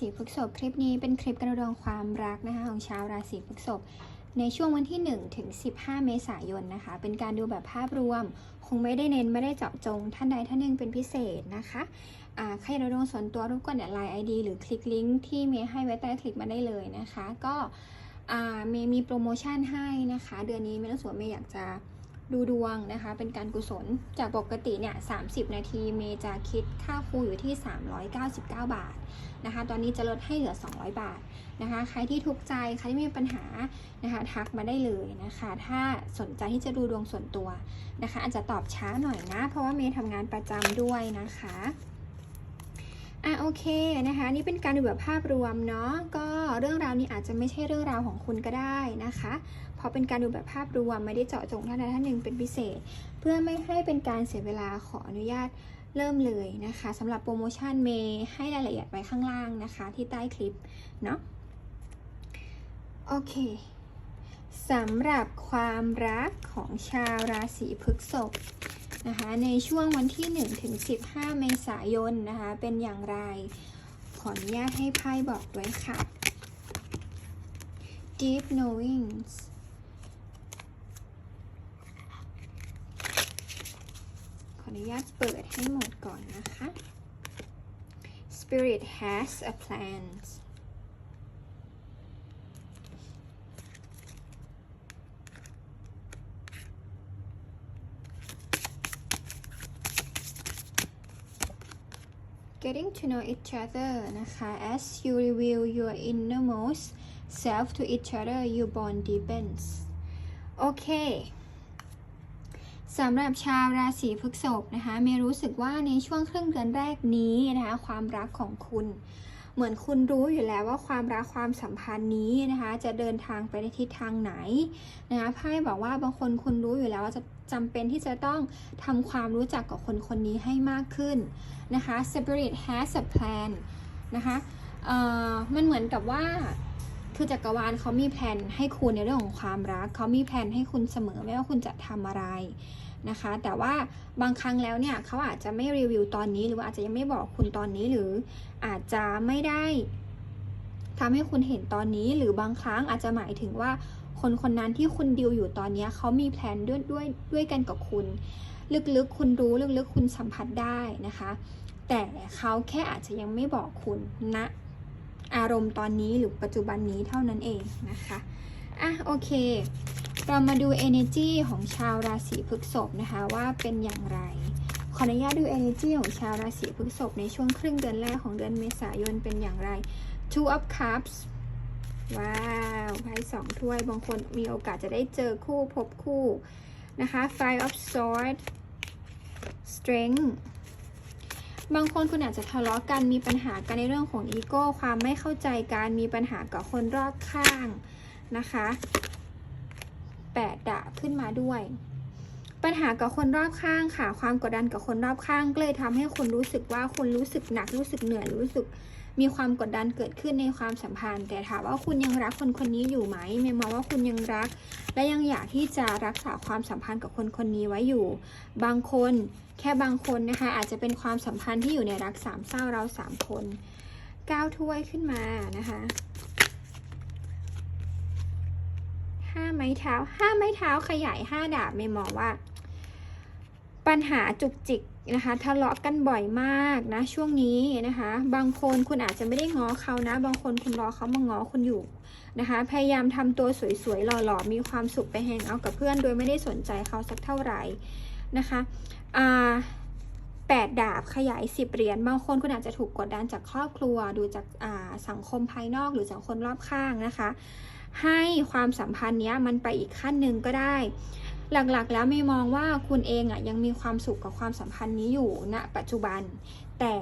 ศีพฤษภคลิปนี้เป็นคลิปการดองความรักนะคะของชาวราศีพฤษภในช่วงวันที่1ถึง15 เมษายนนะคะ เป็นการดูแบบภาพรวม คงไม่ได้เน้นไม่ได้เจาะจง ท่านใดท่านหนึ่งเป็นพิเศษนะคะใครอยากดวงส่วนตัวรูปก่อนเนี่ยไลน์ไอดีหรือคลิกลิงก์ที่เมย์ให้ไว้ใต้คลิปมาได้เลยนะคะ ก็เมย์มีโปรโมชั่นให้นะคะ เดือนนี้เมย์รู้สึกว่าเมย์อยากจะ ดูดวงนะคะ เป็นการกุศล จากปกติเนี่ย 30 นาทีเมจะคิดค่าครูอยู่ที่ 399 บาทนะคะ ตอนนี้จะลดให้เหลือ 200 บาทนะคะ ใครที่ทุกข์ใจ ใครที่มีปัญหานะคะทักมาได้เลยนะคะ ถ้าสนใจที่จะดูดวงส่วนตัวนะคะ อาจจะตอบช้าหน่อยนะ เพราะว่าเมย์ทำงานประจำด้วยนะคะ อะโอเคนะคะนี่เป็นการดูแบบภาพรวมเนาะก็เรื่องราวนี้อาจจะไม่ใช่เรื่องราวของคุณก็ได้นะคะเพราะเป็นการดูแบบภาพรวมไม่ได้เจาะจงท่านใดท่านหนึ่งเป็นพิเศษ เพื่อไม่ให้เป็นการเสียเวลาขออนุญาตเริ่มเลยนะคะสำหรับโปรโมชั่นเมย์ให้รายละเอียดไว้ข้างล่างนะคะ ที่ใต้คลิปเนาะโอเคสำหรับความรักของชาวราศีพฤษภ นะคะในช่วงวันที่1ถึง15 เมษายนนะคะ เป็นอย่างไร ขออนุญาตให้ไพ่บอกด้วยค่ะ Deep Knowings ขออนุญาตเปิดให้หมดก่อนนะคะ Spirit has a plan Getting to know each other นะคะ as you reveal your innermost self to each other you bond deepens โอเคสำหรับชาวราศีพฤษภนะคะเมย์รู้สึกว่าในช่วงครึ่งเดือนแรกนี้นะคะความรักของคุณ เหมือนคุณรู้อยู่แล้วว่าความรักความสัมพันธ์นี้นะคะจะเดินทางไปในทิศทางไหนนะคะไพ่บอกว่าบางคนคุณรู้อยู่แล้วว่าจะ จำเป็นที่จะต้องทำความรู้จักกับคนคนนี้ให้มากขึ้นนะคะ Spirit has a plan นะคะมันเหมือนกับว่าคือจักรวาลเขามีแผนให้คุณในเรื่องของความรักเขามีแผนให้คุณเสมอไม่ว่าคุณจะทำอะไรนะคะ แต่ว่าบางครั้งแล้วเนี่ยเขาอาจจะไม่รีวิวตอนนี้ หรือว่าอาจจะยังไม่บอกคุณตอนนี้หรืออาจจะไม่ได้ทำให้คุณเห็นตอนนี้ หรือบางครั้งอาจจะหมายถึงว่า คนคนนั้นที่คุณดิวอยู่ตอนนี้เขามีแผนด้วยด้วยด้วยกันกับคุณ ลึกๆ คุณรู้ลึกๆ คุณสัมผัสได้นะคะ แต่เขาแค่อาจจะยังไม่บอกคุณณนะอารมณ์ตอนนี้หรือปัจจุบันนี้เท่านั้นเองนะคะอะโอเค เรามาดู energy ของชาวราศีพฤษภนะคะว่าเป็นอย่างไรขออนุญาตดู energy ของชาวราศีพฤษภในช่วงครึ่งเดือนแรกของเดือนเมษายนเป็นอย่างไร two of cups ว้าวไพ่สองถ้วยบางคนมีโอกาสจะได้เจอคู่พบคู่นะคะ five of swords strength บางคนคุณอาจจะทะเลาะกันมีปัญหากันในเรื่องของอีโก้ความไม่เข้าใจการมีปัญหากับคนรอบข้างนะคะแปดดาบขึ้นมาด้วย ปัญหากับคนรอบข้างค่ะ ความกดดันกับคนรอบข้างก็เลยทำให้คุณรู้สึกว่าคุณรู้สึกหนักรู้สึกเหนื่อยรู้สึกมีความกดดันเกิดขึ้นในความสัมพันธ์ แต่ถามว่าคุณยังรักคนคนนี้อยู่ไหมเมย์มองว่าคุณยังรัก และยังอยากที่จะรักษาความสัมพันธ์กับคนคนนี้ไว้อยู่ บางคนแค่บางคนนะคะ อาจจะเป็นความสัมพันธ์ที่อยู่ในรักสามเศร้าเราสามคนก้าวถ้วยขึ้นมานะคะ ห้าไม้เท้าห้าไม้เท้าขยายห้าดาบไม่มองว่า ปัญหาจุกจิกนะคะทะเลาะกันบ่อยมากนะ ช่วงนี้นะคะ บางคนคุณอาจจะไม่ได้ง้อเขานะ บางคนคุณรอเขามาง้อคุณอยู่นะคะ พยายามทำตัวสวยๆหล่อๆมีความสุขไปแฮงเอากับเพื่อน โดยไม่ได้สนใจเขาสักเท่าไหร่นะคะอ่า แปดาบขยายสิบเหรียญบางคนคุณอาจจะถูกกดดันจากครอบครัว ดูจากาสังคมภายนอกหรือจากคนรอบข้างนะคะ ให้ความสัมพันธ์นี้มันไปอีกขั้นหนึ่งก็ได้ หลักๆ แล้วไม่มองว่าคุณเองอะยังมีความสุขกับความสัมพันธ์นี้อยู่ณปัจจุบัน แต่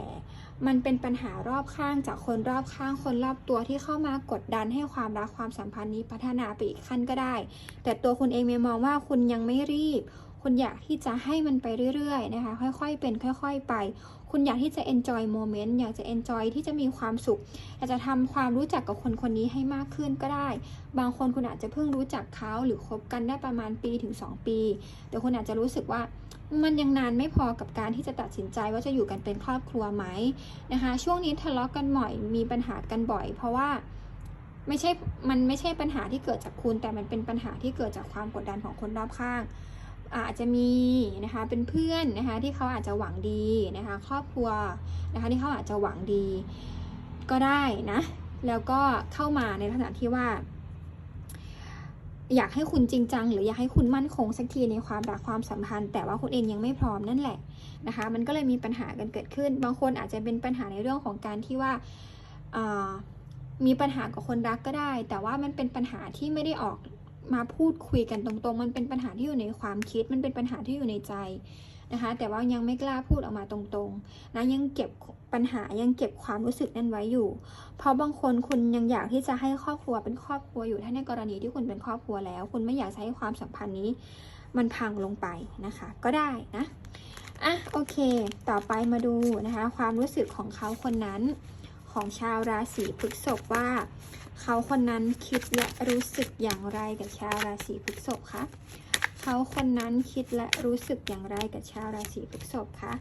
มันเป็นปัญหารอบข้างจากคนรอบข้างคนรอบตัวที่เข้ามากดดันให้ความรักความสัมพันธ์นี้พัฒนาไปอีกขั้นก็ได้ แต่ตัวคุณเองไม่มองว่าคุณยังไม่รีบ คุณอยากที่จะให้มันไปเรื่อยๆนะคะค่อยๆเป็นค่อย ๆ ไป คุณอยากที่จะ enjoy moment อยากจะ enjoy ที่จะมีความสุขอยากจะทำความรู้จักกับคนคนนี้ให้มากขึ้นก็ได้ บางคนคุณอาจจะเพิ่งรู้จักเขาหรือคบกันได้ประมาณปีถึง 2 ปี แต่คุณอาจจะรู้สึกว่ามันยังนานไม่พอกับการที่จะตัดสินใจว่าจะอยู่กันเป็นครอบครัวไหมนะคะ ช่วงนี้ทะเลาะกันบ่อยมีปัญหากันบ่อย เพราะว่าไม่ใช่ มันไม่ใช่ปัญหาที่เกิดจากคุณ แต่มันเป็นปัญหาที่เกิดจากความกดดันของคนรอบข้าง อาจจะมีนะคะเป็นเพื่อนนะคะที่เขาอาจจะหวังดีนะคะครอบครัวนะคะที่เขาอาจจะหวังดีก็ได้นะแล้วก็เข้ามาในลักษณะที่ว่า อยากให้คุณจริงจัง หรืออยากให้คุณมั่นคงสักทีในความรักความสัมพันธ์ แต่ว่าคุณเองยังไม่พร้อมนั่นแหละนะคะ มันก็เลยมีปัญหากันเกิดขึ้น บางคนอาจจะเป็นปัญหาในเรื่องของการที่ว่าอ่ามีปัญหากับคนรักก็ได้ แต่ว่ามันเป็นปัญหาที่ไม่ได้ออก มาพูดคุยกันตรงๆ มันเป็นปัญหาที่อยู่ในความคิด มันเป็นปัญหาที่อยู่ในใจนะคะ แต่ว่ายังไม่กล้าพูดออกมาตรงๆนะยังเก็บปัญหายังเก็บความรู้สึกนั้นไว้อยู่ เพราะบางคนคุณยังอยากที่จะให้ครอบครัวเป็นครอบครัวอยู่ ถ้าในกรณีที่คุณเป็นครอบครัวแล้ว คุณไม่อยากให้ความสัมพันธ์นี้ มันพังลงไปนะคะ ก็ได้นะอะโอเค ต่อไปมาดูนะคะ ความรู้สึกของเขาคนนั้น ของชาวราศีพฤษภว่า เขาคนนั้นคิดและรู้สึกอย่างไรกับชาวราศีพฤษภคะเขาคนนั้นคิดและรู้สึกอย่างไรกับชาวราศีพฤษภคะ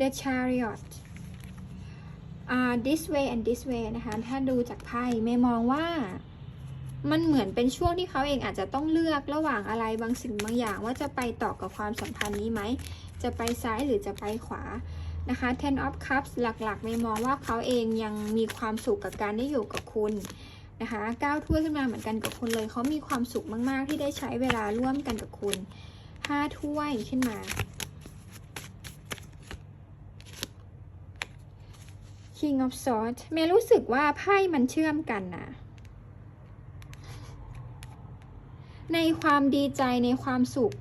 The Chariot อ่า this way and this way นะคะ ถ้าดูจากไพ่เมย์มองว่ามันเหมือนเป็นช่วงที่เขาเองอาจจะต้องเลือกระหว่างอะไรบางสิ่งบางอย่าง ว่าจะไปต่อกับความสัมพันธ์นี้ไหม จะไปซ้ายหรือจะไปขวา นะคะ ten of cups หลักๆ ไม่มองว่าเขาเองยังมีความสุขกับการได้อยู่กับคุณนะคะก้าวถ้วยขึ้นมาเหมือนกันกับคุณเลย เขามีความสุขมาก ๆ ที่ได้ใช้เวลาร่วมกันกับคุณห้าถ้วยขึ้นมา King of Swords เมรู้สึกว่าไพ่มันเชื่อมกันนะในความดีใจในความสุข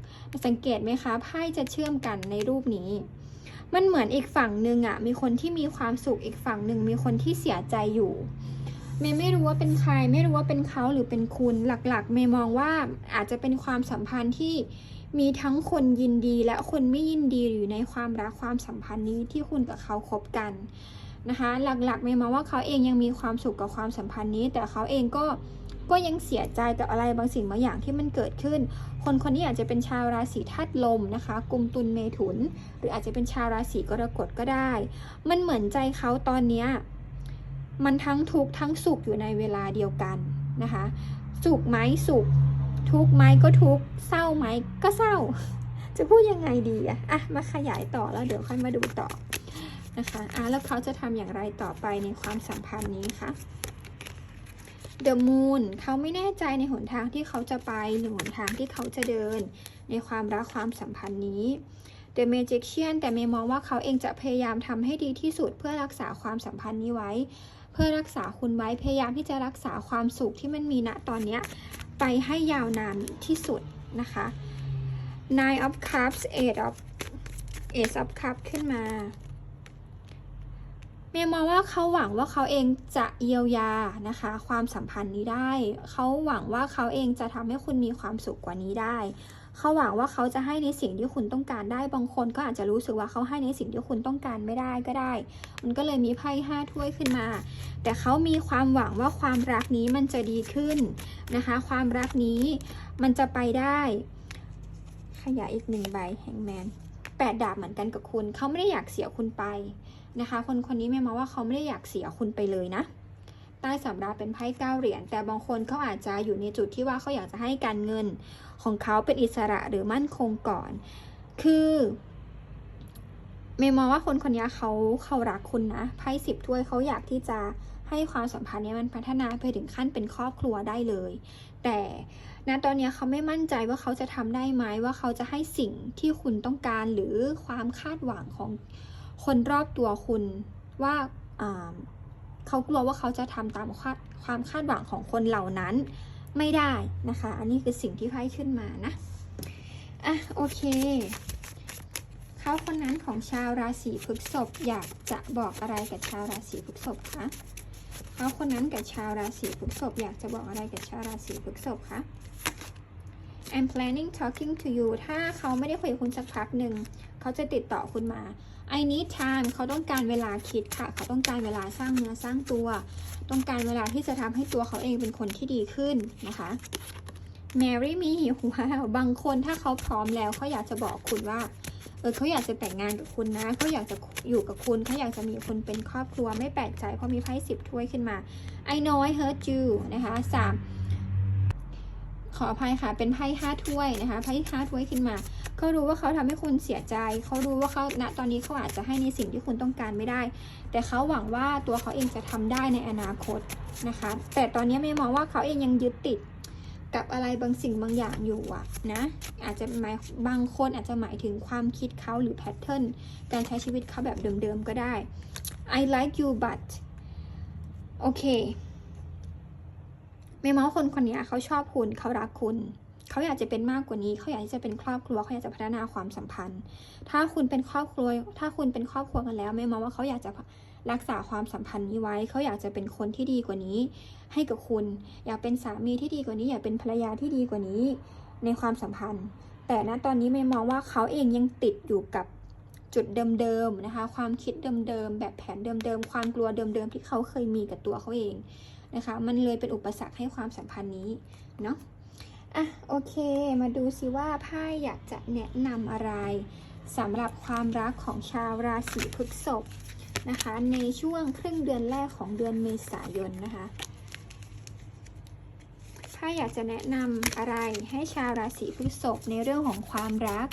สังเกตไหมคะไพ่จะเชื่อมกันในรูปนี้ มันเหมือนอีกฝั่งหนึ่งอะ่ะมีคนที่มีความสุขอีกฝั่งหนึ่งมีคนที่เสียใจอยู่ เมย์ไม่รู้ว่าเป็นใคร ไม่รู้ว่าเป็นเขาหรือเป็นคุณหลักๆ เมย์มองว่าอาจจะเป็นความสัมพันธ์ที่มีทั้งคนยินดีและคนไม่ยินดีอยู่ในความรักความสัมพันธ์นี้ที่คุณกับเขาคบกันนะคะ หลักๆเมย์มองว่าเขาเองยังมีความสุขกับความสัมพันธ์นี้ แต่เขาเองก็ ก็ยังเสียใจกับอะไรบางสิ่งบางอย่างที่มันเกิดขึ้น คนคนนี้อาจจะเป็นชาวราศีธาตุลมนะคะกุมตุลเมถุน หรืออาจจะเป็นชาวราศีกรกฎก็ได้ มันเหมือนใจเขาตอนเนี้มันทั้งทุกข์ทั้งสุขอยู่ในเวลาเดียวกันนะคะสุขไหมสุข ทุกข์ไหมก็ทุกข์เศร้าไหมก็เศร้า จะพูดยังไงดีอะอะมาขยายต่อแล้วเดี๋ยวค่อยมาดูต่อนะคะอะแล้วเขาจะทำอย่างไรต่อไปในความสัมพันธ์นี้คะ The Moon เขาไม่แน่ใจในหนทางที่เขาจะไปหรือหนทางที่เขาจะเดิน ในความรักความสัมพันธ์นี้ The Magician แต่เมย์มองว่าเขาเองจะพยายามทำให้ดีที่สุดเพื่อรักษาความสัมพันธ์นี้ไว้ เพื่อรักษาคุณไว้พยายามที่จะรักษาความสุขที่มันมีณตอนนี้ไปให้ยาวนานที่สุดนะคะ Nine of Cups Eight of Ace of Cups ขึ้นมา มย์มองว่าเขาหวังว่าเขาเองจะเยียวยานะคะ ความสัมพันธ์นี้ได้ เขาหวังว่าเขาเองจะทำให้คุณมีความสุขกว่านี้ได้ เขาหวังว่าเขาจะให้ในสิ่งที่คุณต้องการได้ บางคนก็อาจจะรู้สึกว่าเขาให้ในสิ่งที่คุณต้องการไม่ได้ก็ได้ มันก็เลยมีไพ่ห้าถ้วยขึ้นมา แต่เขามีความหวังว่าความรักนี้มันจะดีขึ้นนะคะ ความรักนี้มันจะไปได้ ขยายอีกหนึ่งใบแฮงแมนแปดดาบเหมือนกันกับคุณ เขาไม่ได้อยากเสียคุณไป นะคะ คนคนนี้ไม่มาว่าเขาไม่ได้อยากเสียคุณไปเลยนะ ใต้สำรับเป็นไพ่เก้าเหรียญแต่บางคนเขาอาจจะอยู่ในจุดที่ว่าเขาอยากจะให้การเงินของเขาเป็นอิสระหรือมั่นคงก่อน คือเมมองว่าคนคนนี้เขาเขารักคุณนะไพ่สิบถ้วยเขาอยากที่จะให้ความสัมพันธ์นี้มันพัฒนาไปถึงขั้นเป็นครอบครัวได้เลย แต่ณตอนนี้เขาไม่มั่นใจว่าเขาจะทำได้ไหมว่าเขาจะให้สิ่งที่คุณต้องการหรือความคาดหวังของ คนรอบตัวคุณว่าเขากลัวว่าเขาจะทำตามความคาดหวังของคนเหล่านั้นไม่ได้นะคะ อันนี้คือสิ่งที่ไพ่ขึ้นมานะ อะ โอเค เขาคนนั้นของชาวราศีพฤษภอยากจะบอกอะไรกับชาวราศีพฤษภคะเขาคนนั้นกับชาวราศีพฤษภอยากจะบอกอะไรกับชาวราศีพฤษภคะ I'm planning talking to you ถ้าเขาไม่ได้คุยกับคุณสักพักหนึ่ง เขาจะติดต่อคุณมา I need time เขาต้องการเวลาคิดค่ะ เขาต้องการเวลาสร้างเนื้อสร้างตัว ต้องการเวลาที่จะทำให้ตัวเขาเองเป็นคนที่ดีขึ้นนะคะ Marry me ว้าวบางคนถ้าเขาพร้อมแล้วเขาอยากจะบอกคุณว่าเออเขาอยากจะแต่งงานกับคุณนะเขาอยากจะอยู่กับคุณเขาอยากจะมีคุณเป็นครอบครัวไม่แปลกใจเพราะมีไพ่สิบถ้วยขึ้นมา I know I hurt you นะคะสามขออภัยค่ะเป็นไพ่ห้าถ้วยนะคะไพ่ห้าถ้วยขึ้นมา เขารู้ว่าเขาทำให้คุณเสียใจ เขารู้ว่าเขาณตอนนี้เขาอาจจะให้ในสิ่งที่คุณต้องการไม่ได้ แต่เขาหวังว่าตัวเขาเองจะทำได้ในอนาคตนะคะ แต่ตอนนี้ไม่มองว่าเขาเองยังยึดติดกับอะไรบางสิ่งบางอย่างอยู่อะนะอาจจะหมายบางคนอาจจะหมายถึงความคิดเขาหรือแพทเทิร์นการใช้ชีวิตเขาแบบเดิมๆก็ได้ I like you but โอเคไม่มองคนคนนี้เขาชอบคุณเขารักคุณ เขาอยากจะเป็นมากกว่านี้ เขาอยากที่จะเป็นครอบครัว เขาอยากจะพัฒนาความสัมพันธ์ ถ้าคุณเป็นครอบครัว ถ้าคุณเป็นครอบครัวกันแล้ว ไม่มองว่าเขาอยากจะรักษาความสัมพันธ์นี้ไว้ เขาอยากจะเป็นคนที่ดีกว่านี้ ให้กับคุณ อยากเป็นสามีที่ดีกว่านี้ อยากเป็นภรรยาที่ดีกว่านี้ ในความสัมพันธ์ แต่ณตอนนี้ไม่มองว่าเขาเองยังติดอยู่กับจุดเดิมๆนะคะ ความคิดเดิมๆแบบแผนเดิมๆ ความกลัวเดิมๆที่เขาเคยมีกับตัวเขาเองนะคะ มันเลยเป็นอุปสรรคให้ความสัมพันธ์นี้เนาะ อะโอเค มาดูสิว่าไพ่อยากจะแนะนำอะไรสำหรับความรักของชาวราศีพฤษภนะคะ ในช่วงครึ่งเดือนแรกของเดือนเมษายนนะคะไพ่อยากจะแนะนำอะไรให้ชาวราศีพฤษภในเรื่องของความรัก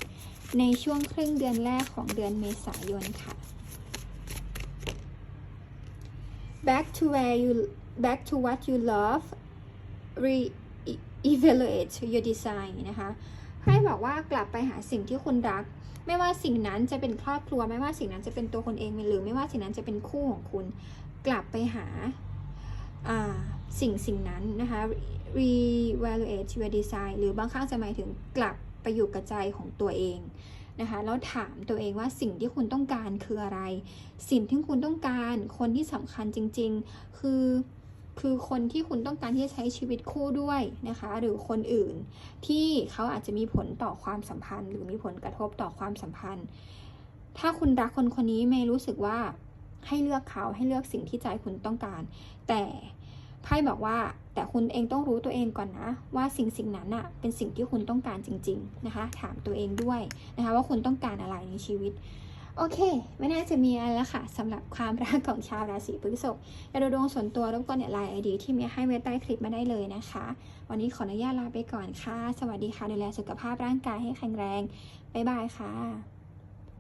ในช่วงครึ่งเดือนแรกของเดือนเมษายนค่ะ back to where you back to what you love re evaluate your design นะคะให้บอกว่ากลับไปหาสิ่งที่คุณรัก ไม่ว่าสิ่งนั้นจะเป็นครอบครัว ไม่ว่าสิ่งนั้นจะเป็นตัวคนเองหรือไม่ว่าสิ่งนั้นจะเป็นคู่ของคุณ กลับไปหาสิ่งสิ่งนั้นนะคะ reevaluate your design หรือบางครั้งจะหมายถึงกลับไปอยู่กับใจของตัวเองนะคะแล้วถามตัวเองว่าสิ่งที่คุณต้องการคืออะไร สิ่งที่คุณต้องการคนที่สำคัญจริง ๆ คือ คือคนที่คุณต้องการที่จะใช้ชีวิตคู่ด้วยนะคะ หรือคนอื่นที่เขาอาจจะมีผลต่อความสัมพันธ์ หรือมีผลกระทบต่อความสัมพันธ์ ถ้าคุณรักคนคนนี้ไม่รู้สึกว่าให้เลือกเขาให้เลือกสิ่งที่ใจคุณต้องการ แต่ไพ่บอกว่าแต่คุณเองต้องรู้ตัวเองก่อนนะ ว่าสิ่งสิ่งนั้นอะเป็นสิ่งที่คุณต้องการจริง ๆนะคะ ถามตัวเองด้วยนะคะ ว่าคุณต้องการอะไรในชีวิต โอเค ไม่น่าจะมีอะไรแล้วค่ะสำหรับความรักของชาวราศีพฤษภอย่าดูดวงส่วนตัวรบกวนเนี่ยไลน์ไอดีที่มีให้ไว้ใต้คลิปมาได้เลยนะคะ วันนี้ขออนุญาตลาไปก่อนค่ะ สวัสดีค่ะดูแลสุขภาพร่างกายให้แข็งแรง บ๊ายบายค่ะ